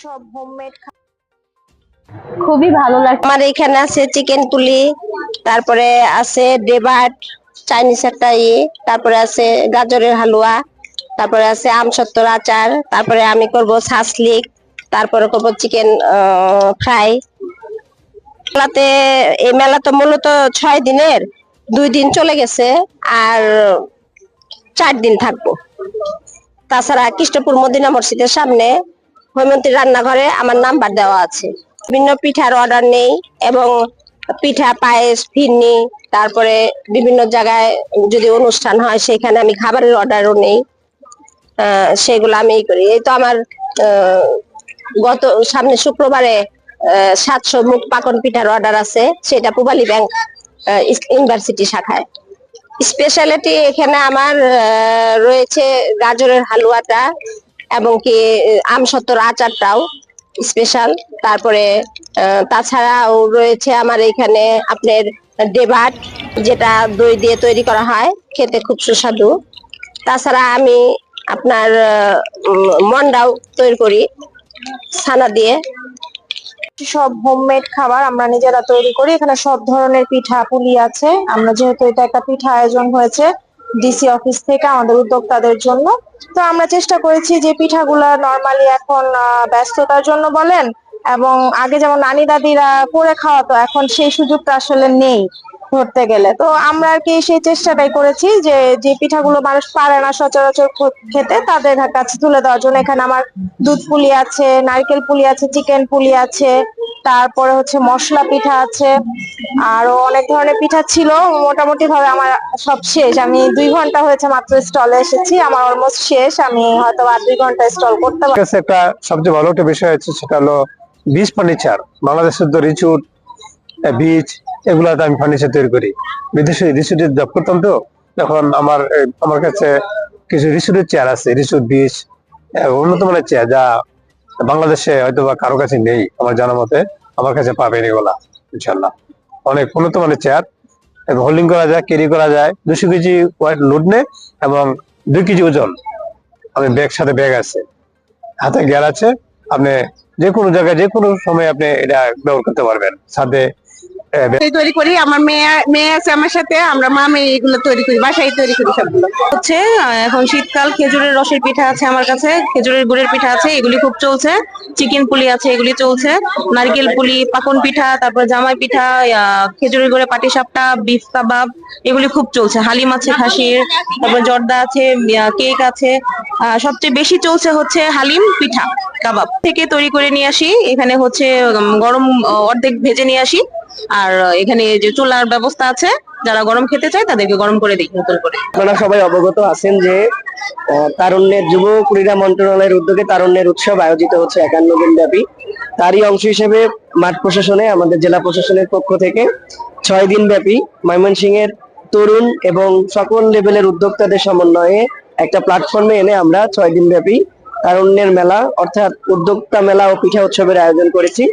সব হোমমেড খুবই ভালো লাগছে আমার এখানে আছে চিকেন তুলি তারপরে আছে ডেবার্ট চাইনিজ একটা ইয়ে তারপরে আছে গাজরের হালুয়া তারপরে আছে আমসত্তর আচার তারপরে আমি করব সাসলিক তারপরে করব চিকেন ফ্রাই মেলাতে এই মেলা তো মূলত ছয় দিনের দুই দিন চলে গেছে আর চার দিন থাকব। তাছাড়া কৃষ্ণপুর মদিনা মসজিদের সামনে হৈমন্তী রান্নাঘরে আমার নাম্বার দেওয়া আছে। বিভিন্ন পিঠার অর্ডার নেই এবং পিঠা, পায়েস, ফিরনি, তারপরে বিভিন্ন জায়গায় যদি অনুষ্ঠান হয় সেখানে আমি খাবারের অর্ডারও নেই। সেগুলো আমি করি। এই তো আমার গত, সামনে শুক্রবারে সাতশো মুখ পাকন পিঠার অর্ডার আছে। সেটা পুবালি ব্যাংক ইউনিভার্সিটি শাখায়। স্পেশালিটি এখানে আমার রয়েছে গাজরের হালুয়াটা এবং কি আমসত্তর আচারটাও স্পেশাল তারপরে তাছাড়াও রয়েছে আমার এখানে আপনার ডেবাট, যেটা দই দিয়ে তৈরি করা হয়, খেতে খুব সুস্বাদু। তাছাড়া আমি আপনার মন্ডাও তৈরি করি, ছানা দিয়ে। সব হোমমেড খাবার আমরা নিজেরা তৈরি করি। এখানে সব ধরনের পিঠা পুলি আছে। আমরা যেহেতু এটা একটা পিঠা আয়োজন হয়েছে ডিসি অফিস থেকে আমাদের উদ্যোক্তাদের জন্য। তো আমরা চেষ্টা করেছি যে পিঠাগুলা নর্মালি এখন ব্যস্ততার জন্য বলেন, এবং আগে যেমন নানি দাদিরা করে খাওয়াতো, এখন সেই সুযোগটা আসলে নেই। ধরতে গেলে। তো আমরা আর কি সেই চেষ্টাটাই করেছি যে যে পিঠাগুলো মানুষ পারে না সচরাচর খেতে, তাদের কাছে তুলে দেওয়ার জন্য। এখানে আমার দুধ পুলি আছে, নারকেল পুলি আছে, চিকেন পুলি আছে, তারপরে হচ্ছে মশলা পিঠা আছে, আরও অনেক ধরনের পিঠা ছিল। মোটামুটি ভাবে আমার সব শেষ। আমি দুই ঘণ্টা হয়েছে মাত্র স্টলে এসেছি। আমার অলমোস্ট শেষ। আমি হয়তো আর দুই ঘণ্টা স্টল করতে পারব একটা সবচেয়ে ভালো একটা বিষয় আছে সেটা হলো বীজ ফার্নিচার বাংলাদেশের তো রিচুট বীজ এগুলাতে আমি ফার্নিচার তৈরি করি। বিদেশে রিচুটের জব করতাম তো তখন আমার আমার কাছে কিছু রিচুটের চেয়ার আছে বীজ আহ, উন্নত মানের চেয়ার যা বাংলাদেশে হয়তো বা কারও কাছে নেই আমার জানা মতে আমার কাছে পাবেন এগুলা ইনশাল্লাহ অনেক উন্নত মানের চেয়ার এবং হোল্ডিং করা যায় ক্যারি করা যায় দুশো কেজি ওয়াইট লোড নেয় এবং দুই কেজি ওজন। আমি ব্যাগ সাথে ব্যাগ আছে। হাতে গিয়ার আছে আপনি যে কোনো জায়গায় যে কোনো সময় আপনি এটা ব্যবহার করতে পারবেন। সাথে তৈরি করি, আমার মেয়ে মেয়ে আছে আমার সাথে, আমরা মা মেয়ে এগুলো তৈরি করি, বাসায় তৈরি করি সবগুলো। হচ্ছে এখন শীতকাল, খেজুরের রসের পিঠা আছে আমার কাছে, খেজুরের গুড়ের পিঠা আছে, এগুলি খুব চলছে, চিকেন পুলি আছে, এগুলি চলছে, নারকেল পুলি, পাকন পিঠা, তারপর জামাই পিঠা খেজুরের গুড়ে পাটি সাপটা বিফ কাবাব, এগুলি খুব চলছে, হালিম আছে, খাসির, তারপর জর্দা আছে কেক আছে সবচেয়ে বেশি চলছে হচ্ছে হালিম পিঠা, কাবাব থেকে তৈরি করে নিয়ে আসি, এখানে হচ্ছে গরম, অর্ধেক ভেজে নিয়ে আসি আর এখানে যে চুলার ব্যবস্থা আছে, যারা গরম খেতে চায় তাদেরকে গরম করে দিই, নতুন করে। আপনারা সবাই অবগত আছেন যে তারুণ্যের যুব ক্রীড়া মন্ত্রণালয়ের উদ্যোগে তারুণ্যের উৎসব আয়োজিত হচ্ছে একান্ন দিন ব্যাপী। তারই অংশ হিসেবে মাঠ প্রশাসনে, আমাদের জেলা প্রশাসনের পক্ষ থেকে ছয় দিন ব্যাপী ময়মনসিং এর তরুণ এবং সকল লেভেলের উদ্যোক্তাদের সমন্বয়ে একটা প্ল্যাটফর্মে এনে আমরা ছয় দিন ব্যাপী তারুণ্যের মেলা, অর্থাৎ উদ্যোক্তা মেলা ও পিঠা উৎসবের আয়োজন করেছি।